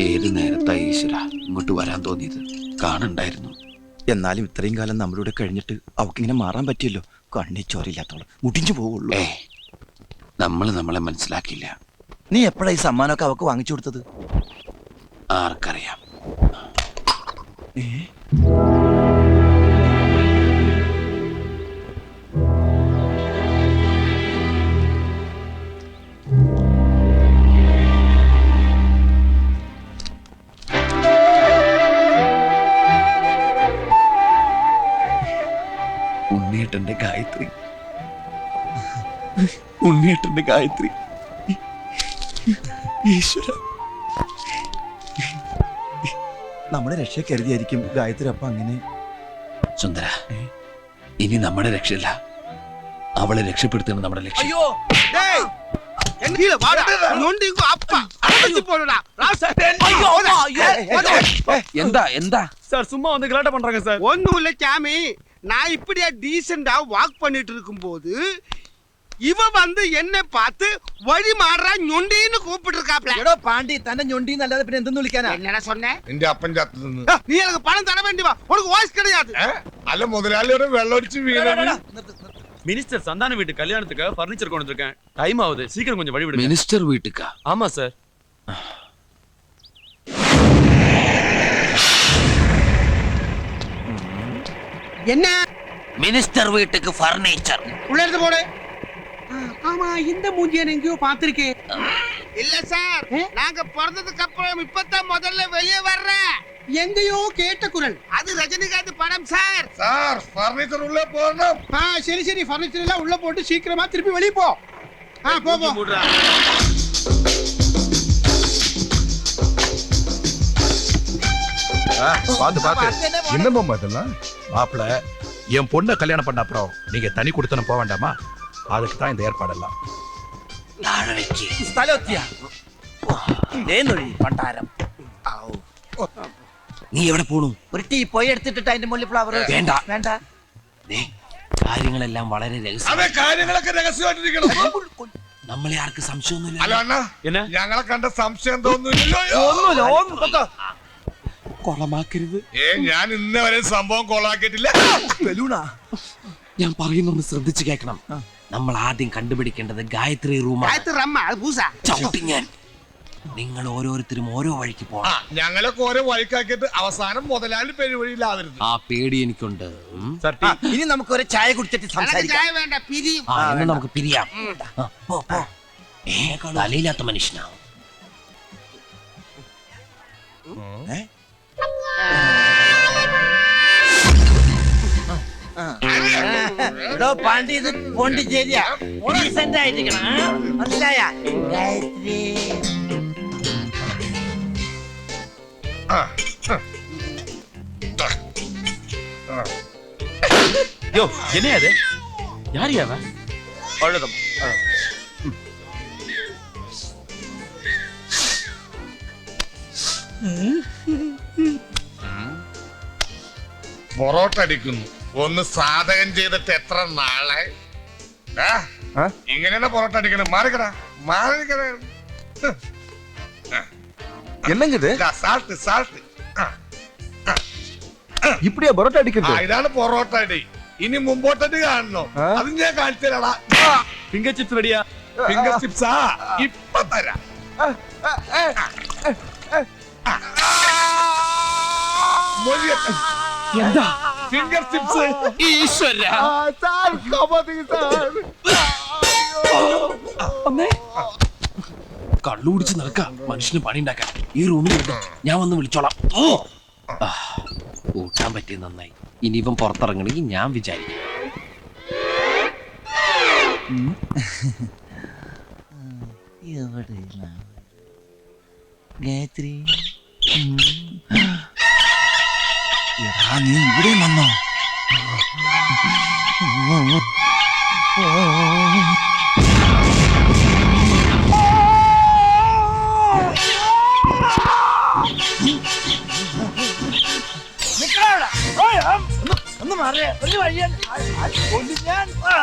ഏത് നേരത്തായി ഈശ്വര ഇങ്ങോട്ട് വരാൻ തോന്നിയത്? കാണണ്ടായിരുന്നു. എന്നാലും ഇത്രയും കാലം നമ്മളിവിടെ കഴിഞ്ഞിട്ട് അവക്കിങ്ങനെ മാറാൻ പറ്റിയല്ലോ. കണ്ണി ചോരയില്ലാത്തോളം. മുടിഞ്ഞു പോവുള്ളൂ. ഏ നമ്മൾ നമ്മളെ മനസ്സിലാക്കിയില്ല. നീ എപ്പോഴാ ഈ സമ്മാനമൊക്കെ അവക്ക് വാങ്ങിച്ചു കൊടുത്തത്? ആർക്കറിയാം. ഉണ്ണിയേട്ടന്റെ ഗായത്രി ഉണ്ണിയേട്ടന്റെ ഗായത്രി ഈശ്വര നമ്മുടെ രക്ഷ കരുതിയായിരിക്കും ഗായത്രി അപ്പൊ അങ്ങനെ സുന്ദര ഇനി നമ്മുടെ രക്ഷയില്ല അവളെ രക്ഷപ്പെടുത്തുന്നത് നമ്മുടെ ലക്ഷ്യം ஐயோ டேய் என் கீழ வாடா நொண்டி இங்க அப்பா அடைச்சு போடுடா ராசா ஐயோ ஐயோ എന്താ എന്താ சார் சும்மா வந்து கலாட்டம் பண்றாங்க சார் ஒண்ணும் இல்ல சாமி நான் இப்படியே டீசெண்டா வாக் பண்ணிட்டு இருக்கும்போது இவ வந்து என்ன பார்த்து வழி மாறா நொண்டின்னு கூப்பிட்டு இருக்காப்ல എടോ പാണ്ടി തന്നെ ഞൊണ്ടി എന്നല്ലാതെ പിന്നെ എന്തെന്ന് വിളിക്കാനാ என்னடா சொன்ன എന്റെ അപ്പൻ ചത്തു നിന്ന് ஆ, நீ எனக்கு பணம் தர வேண்டி வா உனக்கு வாய்ஸ் கிடையாது ഏ? അല്ല മുതലാളിയുടെ വെള്ളമടിച്ച് വീണത് மினிஸ்டர் சந்தான வீட்டு கல்யாணத்துக்கு ஃபர்னிச்சர் கொண்டு வந்திருக்கேன் டைம் ஆகுது சீக்கிரம் கொஞ்சம் வழி விடுங்க മിനിസ്റ്റർ വീട്ടുക്കാ ஆமா சார் என்ன? மினிஸ்டர் வீட்டுக்கு ஃபர்னிச்சர் உள்ள இருந்து போடு ஆமா இந்த மூஞ்சியை எங்கேயோ பார்த்திருக்கேன். இல்ல சார் நாங்க பிறந்ததுக்கு அப்புறம் இப்பதான் முதல்ல வெளியே வர்றேன். எங்கேயோ கேட்ட குரல். அது ரஜினிகாந்த் படம் சார். சார் ஃபர்னிச்சர் உள்ள போறோம் ஆ சரி சரி ஃபர்னிச்சர் எல்லாம் உள்ள போட்டு சீக்கிரமா திருப்பி வெளிய போ. ஆ போ போ. பாத்து பாத்து என்னம்மா இதெல்லாம் மாப்பிள என் பொண்ணை கல்யாணம் பண்ண அப்புறம் நீங்க தனி கொடுத்தன போக வேண்டாமா அதுக்கு தான் இந்த ஏற்பாடெல்லாம் സ്ഥലമെത്തിയ പണ്ടാരം നീ എവിടെ പോണു ഒരു ടീ പോയി എടുത്തിട്ട് അതിന്റെ മുകളിൽ ഫ്ലവർ വേണ്ട. വേണ്ട ദേ, കാര്യങ്ങളെല്ലാം വളരെ രഹസ്യം അതെ കാര്യങ്ങളൊക്കെ രഹസ്യമായിട്ടിരിക്കണം നമ്മളെ ആർക്ക് സംശയമൊന്നുമില്ല അല്ല അണ്ണ என்ன ഞങ്ങളെ കണ്ട സംശയം തോന്നുന്നില്ലല്ലോ ഒന്നുമില്ല ഒന്നും കൊളമാക്കരുത്. ഏ ഞാൻ ഇന്നവരെ സംഭവം കൊളമാക്കിയിട്ടില്ല. ഞാൻ പറയുന്നൊന്ന് ശ്രദ്ധിച്ചു കേൾക്കണം. നമ്മൾ ആദ്യം കണ്ടുപിടിക്കേണ്ടത് ഗായത്രി റൂമാണ്. ഞാൻ. നിങ്ങൾ ഓരോരുത്തരും ഓരോ വഴിക്ക് പോകണം ഞങ്ങളൊക്കെ ഓരോ വഴിക്കാക്കിയിട്ട് അവസാനം മുതലാളി പെരുവഴിയിലാവരുത്. ആ പേടി എനിക്കുണ്ട്. ഇനി നമുക്ക് ഒരു ചായ കുടിച്ചിട്ട് സംസാരിക്കാം. നമുക്ക് പിരിയാം. പോ, പോ. തലയില്ലാത്ത മനുഷ്യനാ. ഏ? എടോ പാണ്ടി ഇത് പോണ്ടിച്ചേരിയാ ഡീസന്റ് ആയിരിക്കണം ആ? മനസ്സിലായ ഗായത്രി ആ, யோ என்ன அது யார் யாவ அழுதம் പൊറോട്ട അടിക്കുന്നു ഒന്ന് സാധകം ചെയ്തിട്ട് എത്ര നാളെ ഇങ്ങനെയാണ് പൊറോട്ട അടിക്കണം മാറിക്കടാ മാറിക്കട என்னங்க இது സാൾട്ട് സാൾട്ട് இப்படியா பரோட்டா ആ அடிக்கிறது ഇതാണ് പൊറോട്ട അടി ഇനി മുമ്പോട്ടടി കാണണോ ആ? അത് ഞാൻ കാണിച്ചു തരാടാ ஃபிங்கர் சிப்ஸ் ரெடியா ഫിംഗർ ചിപ്സാ ഇപ്പൊ തരാം എന്താ? ഫിംഗർ ചിപ്സ് ഈശ്വര. അമ്മേ. കള്ളു കുടിച്ച് നടക്ക മനുഷ്യന് പണി ഉണ്ടാക്കാൻ ഈ റൂമിൽ ഇരുന്നോ. ഞാൻ വന്ന് വിളിച്ചോളാം. ഓ. ഊട്ടാൻ കൂട്ടാൻ പറ്റിയ നന്നായി. ഇനി ഇവൻ പുറത്തിറങ്ങണമെങ്കിൽ ഞാൻ വിചാരിക്കും. ഗായത്രി. എടാ നീ ഇവിടെ വന്നോ ഒന്ന് മാറിയ ഒരു വഴിയാണ് ഞാൻ ആ.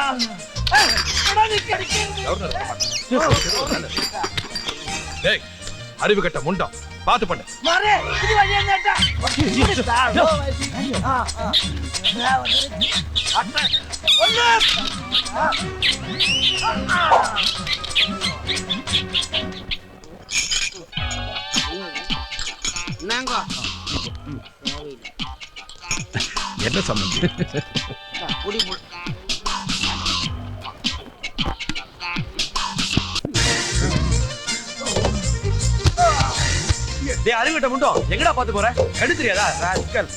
ആ. എടാ, നിക്ക്, നിക്ക്. டேய் அறிவு கட்ட முண்டம் பாத்து பண்ணு. மாறு இது வழியா நேட்டா என்ன சம்பந்தம்? குடி போ- டேய் அறிவிட்ட முண்டோம் எங்கடா பாத்து போற எடுத்துறியாடா ராஸ்கல்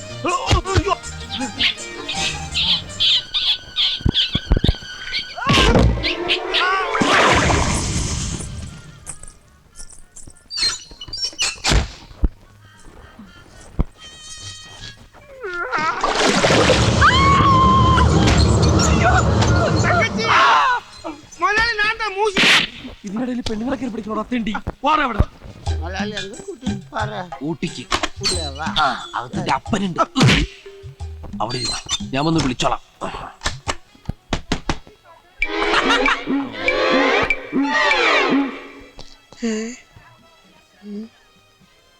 தங்கச்சி முதல்ல நான் தான் மூசி ഇതിനിടയിൽ പെണ്ണുങ്ങളെ കയറി പിടിക്കണോടാ തെണ്ടി വാടാ അവിടെ ഊട്ടിക്ക്. അകത്തിന്റെ അപ്പനുണ്ട്. അവിടെ ഞാൻ വന്ന് വിളിച്ചോളാം.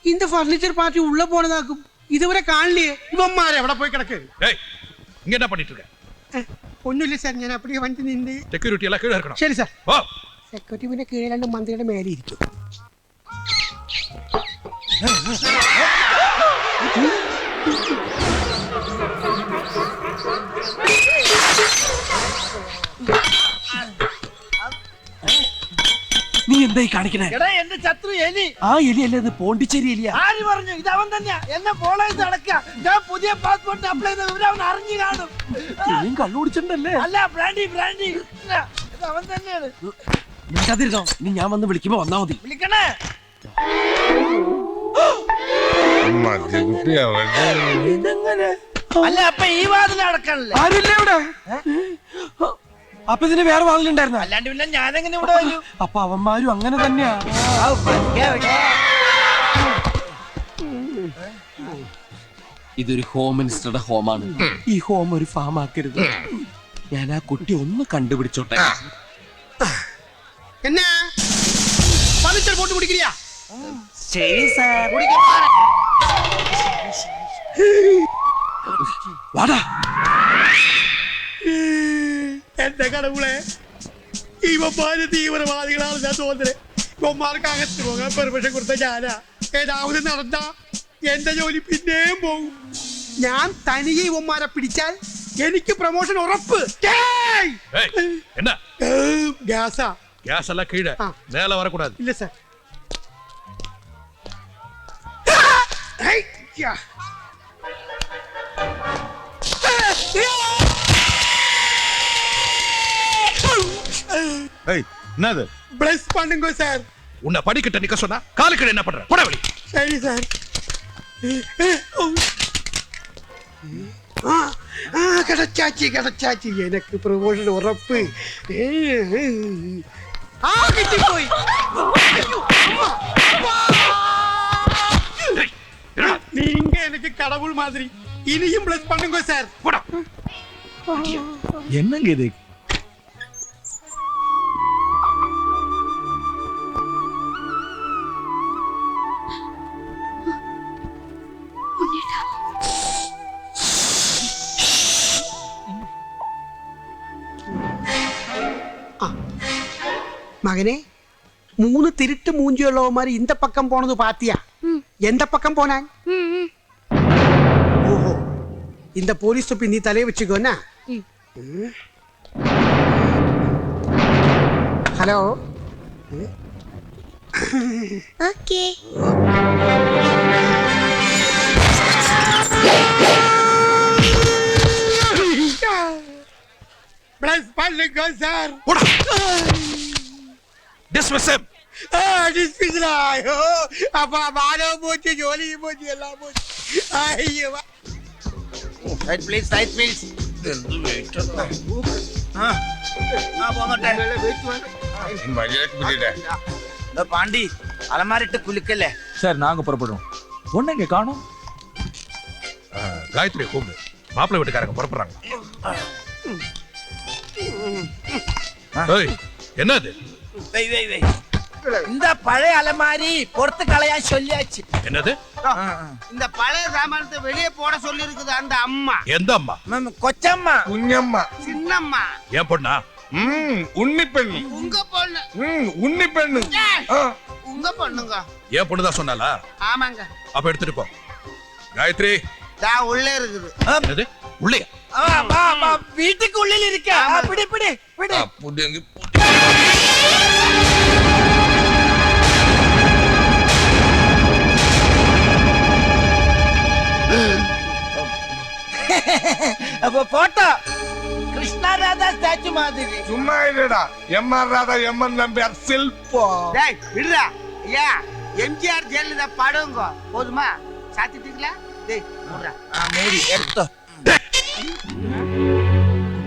இந்த ஃபர்னிச்சர் பார்ட்டி உள்ள போனதாக்கும் இதுவரை காணலையே இவன்மார் எവിടെ போய் கிடக்கு ஏய் இங்க ഞാൻ അപ്പഴേ വണ്ടി നിന്ന്. സെക്യൂരിറ്റി ശരി സെക്യൂരിറ്റി പിന്നെ കീഴിലാണ്ട് മന്ത്രിയുടെ മേലെ ഇരിക്കും. നീ എന്തായി കാണിക്കണേ? എടാ എന്റെ ശത്രു എലി. ആ എലി അല്ലേ ഇത് പോണ്ടിച്ചേരി എലിയാ. ആര് പറഞ്ഞു? ഇത് അവൻ തന്നെയാ. എന്നെ ഫോളോ ചെയ്ത് നടക്കുക. ഞാൻ പുതിയ പാസ്പോർട്ട് അപ്ലൈ ചെയ്ത വിവരം അവൻ അറിഞ്ഞു കാണും. നീയും കള്ളുപിടിച്ചിട്ടുണ്ടല്ലേ അല്ല ബ്രാൻഡി ബ്രാൻഡി. ഇത് അവൻ തന്നെയാണ്. മിണ്ടാതിരുന്നോ? ഇനി ഞാൻ വന്ന് വിളിക്കുമ്പോ വന്നാ മതി. വിളിക്കണേ. മദ്യക്കുട്ടി അവരുടെ ഇതെങ്ങനെ? അല്ല അപ്പൊ ഈ വാതിൽ അടക്കണല്ലേ? ആരുമില്ല ഇവിടെ? അപ്പൊ ഇതിന് വേറെ വാതിൽ ഉണ്ടായിരുന്നു? അല്ലാണ്ട് പിന്നെ ഞാനെങ്ങനെ ഇവിടെ വരും? അപ്പൊ അവന്മാരും അങ്ങനെ തന്നെയാ. ഇതൊരു ഹോം മിനിസ്റ്ററുടെ ഹോമാണ് ഈ ഹോം ഒരു ഫാം ആക്കരുത്. ഞാൻ ആ കുട്ടി ഒന്ന് കണ്ടുപിടിച്ചോട്ടെ. എന്നാ? പതിച്ചൽ പോട്ട് പിടിക്കില്ല குடிக்கிறியா ശരി സാർ വാടാ എന്റെ കടവുളെ ഇവന്മാര് തീവ്രവാദികളാണ് ഞാൻ തോന്നുന്നത് ഇവന്മാർക്ക് അകത്ത് പോകാൻ പെർമിഷൻ കൊടുത്ത ഞാനാ ഏതാവത് നടന്ന എന്റെ ജോലി പിന്നെയും പോകും ഞാൻ തനിയെ ഇവന്മാരെ പിടിച്ചാൽ എനിക്ക് പ്രൊമോഷൻ ഉറപ്പ് ഏയ്! ஏய் என்ன ഏം, ഗ്യാസാ கேஸ் எல்லாம் கீழே ஆ. மேல வரக்கூடாது ഇല്ല സാർ ஐயா என்னது? பிளஸ் பண்ணுங்க சார் உன்னை படிக்கட்ட நிக்க சொன்னா காலுக்கு என்ன பண்ற? போட சரி சார் கிடைச்சாச்சு கிடைச்சாச்சு. எனக்கு ப்ரொமோஷன் உறப்பு. ஆகிட்டு போய். கடவுள் மாதிரி. இனியும் பிளஸ் பண்ணுங்க சார் போடா. என்னங்க இது? மகனே மூணு திருட்டு மூஞ்சியுள்ளவமாரி இந்த பக்கம் போனது பாத்தியா? எந்த பக்கம் போனான் இந்த போலீஸ் தொப்பி நீ தலைய வச்சுக்கோன்னா ஹலோ. ஓகே. பிளஸ் பண்ணுங்க சார் போடா. டிஸ்மிஸ் டிஸ்பிஸ்லா ஐயோ. அப்பா மானவ போச்சு ஜோலியும் போச்சு எல்லாம் போச்சு. ஐயோ Side please, side please. ആ, ആ, പോന്നോട്ടെ. മര്യാദക്ക് പിടിയിട്ടെ ദാ പാണ്ടി അലമാരിട്ട് കുലുക്കല്ലേ சார் நாங்க புறப்படுறோம் பொண்ணு இங்க காணோம் காயத்ரி கூப்பிடு மாப்பிள்ளை வீட்டுக்காரங்க புறப்படுறாங்க ஏய் என்னது വെയ് വെയ് വെയ് இந்த பழைய அலமாரி பொறுத்து கலையா சொல்லியாச்சு. என்னது? இந்த பழைய சாமானத்தை வெளியே போட சொல்லி இருக்குது அந்த அம்மா. எந்த அம்மா? மேம் கொச்சம்மா. குஞ்சம்மா. சின்னம்மா. ஏன் பொண்ணா? ம் உன்னி பெண்ணு. உங்க பொண்ணு. ம் உன்னி பெண்ணு. உங்க பொண்ணுங்க. ஏன் பொண்ணுதான் சொன்னாலா ஆமாங்க. அப்ப எடுத்துட்டு போ. காயத்ரி. தா உள்ளே இருக்குது. என்னது? உள்ளே. வீட்டுக்கு உள்ளே இருக்க. அப்படி இப்படி பிடி புடி. அப்போ போட்டோ. கிருஷ்ணா ராதா ஸ்டாச்சு மாதிரி. சும்மா இல்லடா M R Radha M N Nambiar சில்பம் டேய் விடுடா. ஐயா எம்ஜிஆர் ஜெயலலிதா படுங்க போதுமா? சாத்திட்டீங்களா? டேய் முடுறா. ஆ மேரி எடுத்தோ.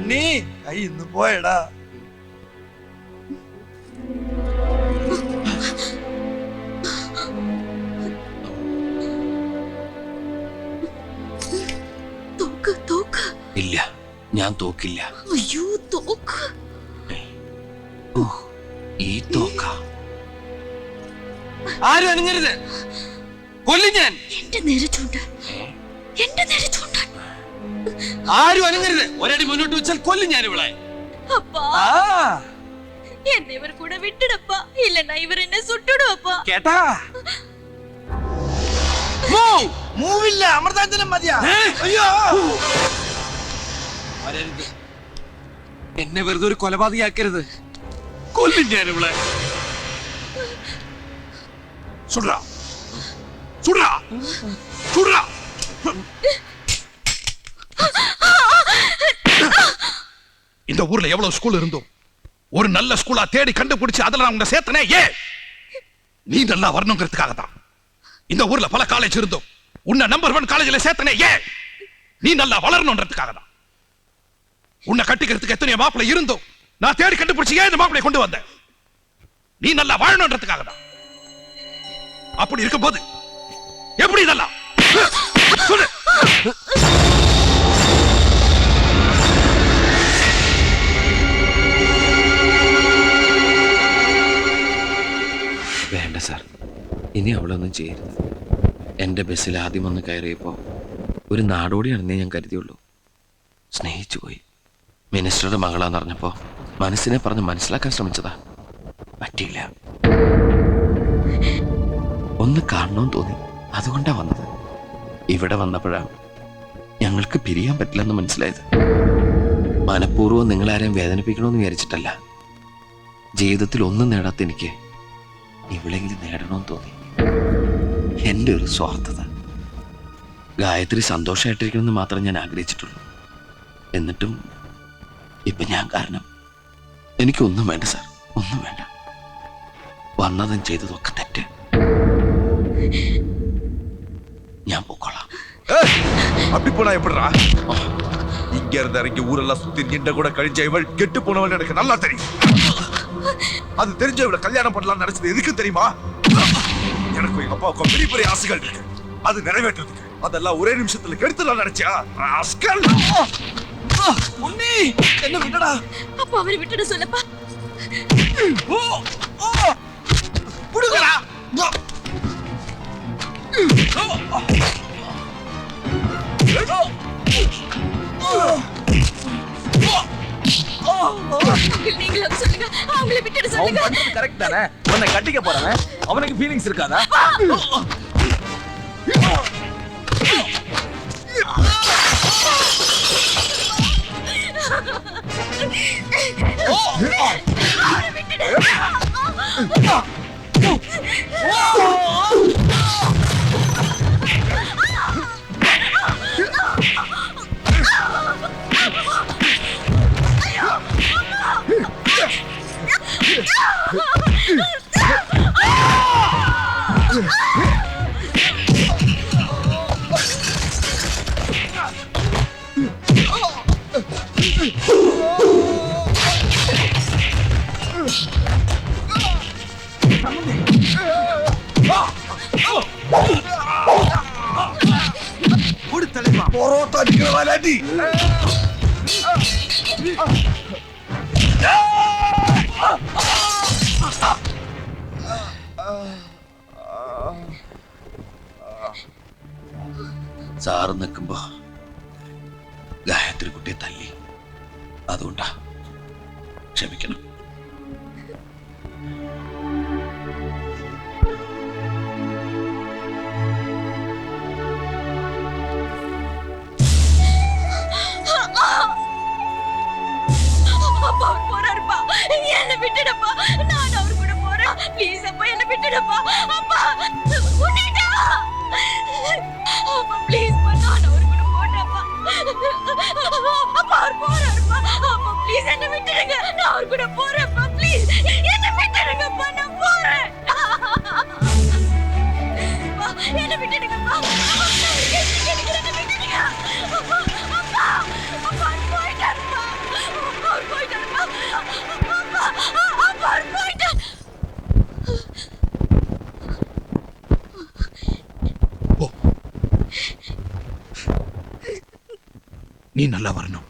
நீ ஐ இன்னும் போயடா. ഇല്ല ഞാൻ തോക്കില്ല അയ്യോ തോക്ക് ഓ ഈ തോക്ക ആരും അനങ്ങരുത് കൊല്ലും ഞാൻ എന്റെ നേരെ ചൂണ്ടാൻ എന്റെ നേരെ ചൂണ്ടാൻ ആരും അനങ്ങരുത് ഒരടി മുന്നോട്ട് വെച്ചാൽ കൊല്ലും ഞാൻ ഇവിടെ அப்பா ആ என்ன இவர் கூட விட்டுடப்பா இல்லன்னா இவர் என்ன சுட்டுடுவப்பா കേട്ടാ മൂവില്ല അമൃതാഞ്ജനം മതിയാ അയ്യോ വരരുത് എന്നെ വെറുതെ ഒരു കൊലപാതകയാക്കരുത് കൊല്ലും ഞാൻ ഇവിടെ சுடுறா சுடுறா சுடுறா இந்த ஊர்ல எவ்வளவு ஸ்கூல் இருந்தோம் ஒரு நல்ல ஸ்கூலா தேடி கண்டுபிடிச்சு அதுல நான் உங்களை சேர்த்தனே ஏ நீ நல்லா வரணுங்கிறதுக்காக தான் இந்த ஊர்ல பல காலேஜ் இருந்தோம் உன்னை நம்பர் ஒன் காலேஜ்ல சேர்த்தனே ஏ நீ நல்லா வளரணுன்றதுக்காக தான் உன்னை கட்டிக்கிறதுக்கு எத்தனை மாப்பிள்ளை இருந்தோம் நான் தேடி கண்டுபிடிச்சு ஏன் இந்த மாப்பிள்ளை கொண்டு வந்தேன் நீ நல்லா வாழணுன்றதுக்காக தான் அப்படி இருக்கும்போது எப்படி இதெல்லாம் சொல்லு വേണ്ട സാർ ഇനി അവളൊന്നും ചെയ്യരുത് എൻ്റെ ബസ്സിൽ ആദ്യം വന്ന് കയറിയപ്പോൾ ഒരു നാടോടിയാണെന്നേ ഞാൻ കരുതിയുള്ളൂ സ്നേഹിച്ചു പോയി മിനിസ്റ്ററുടെ മകളാന്ന് പറഞ്ഞപ്പോൾ മനസ്സിനെ പറഞ്ഞ് മനസ്സിലാക്കാൻ ശ്രമിച്ചതാ. പറ്റിയില്ല. ഒന്ന് കാണണമെന്ന് തോന്നി. അതുകൊണ്ടാ വന്നത്. ഇവിടെ വന്നപ്പോഴാണ് ഞങ്ങൾക്ക് പിരിയാൻ പറ്റില്ലെന്ന് മനസ്സിലായത്. മനഃപൂർവം നിങ്ങളാരെയും വേദനിപ്പിക്കണമെന്ന് വിചാരിച്ചിട്ടല്ല. ജീവിതത്തിൽ ഒന്നും നേടാത്ത എനിക്ക് ഇവളെങ്കിലും നേടണമെന്ന് തോന്നി. എന്റെ ഒരു സ്വാർത്ഥത. ഗായത്രി സന്തോഷമായിട്ടിരിക്കണമെന്ന് മാത്രം ഞാൻ ആഗ്രഹിച്ചിട്ടുള്ളൂ. എന്നിട്ടും ഇപ്പൊ ഞാൻ കാരണം എനിക്കൊന്നും വേണ്ട സാർ ഒന്നും വേണ്ട വന്നതും ചെയ്തതൊക്കെ തെറ്റ് ഞാൻ പൊക്കോളാം அப்படி போனா எப்படிடா இங்க இருந்து இறங்கி ஊரெல்லாம் சுத்தி நின்ற கூட கழிஞ்ச இவள் கெட்டு போனவள் எனக்கு நல்லா தெரியும் அது தெரிஞ்ச இவளை கல்யாணம் பண்ணலாம்னு நினைச்சது எதுக்கு தெரியுமா எனக்கு எங்க அப்பாவுக்கும் பெரிய பெரிய ஆசைகள் இருக்கு அது நிறைவேற்றுறதுக்கு அதெல்லாம் ஒரே நிமிஷத்துல கெடுத்துலாம் நினைச்சியா ராஸ்கல். உன்னி என்ன விட்டடா அப்பா அவரை விட்டுட சொல்லப்பா. ஓ ஓ புடுங்கடா. நீங்களும் சொல்லுங்க. அவங்களை விட்டுட சொல்லுங்க. கரெக்ட் தானே? உன்னை கட்டிக்க போறவன்? அவனுக்கு ஃபீலிங்ஸ் இருக்காதா? あっ സാറ് നിൽക്കുമ്പോ ഗായത്രി കുട്ടിയെ തല്ലി അതുകൊണ്ടാ ക്ഷമിക്കണം அப்பா அவர் போறாருப்பா என்ன விட்டுடப்பா நான் அவர் கூட போறேன் ப்ளீஸ் அப்பா என்ன விட்டுடப்பா அப்பா விட்டுடா அப்பா ப்ளீஸ் பா நான் அவர் கூட போறேன்ப்பா அப்பா அவர் போறாருப்பா அப்பா ப்ளீஸ் என்ன விட்டுடுங்க. நான் அவர் கூட போறேன்ப்பா ப்ளீஸ் என்ன விட்டுடுங்கப்பா நான் போறேன். அப்பா, என்ன விட்டுடுங்கப்பா நீ நல்லா வரணும்.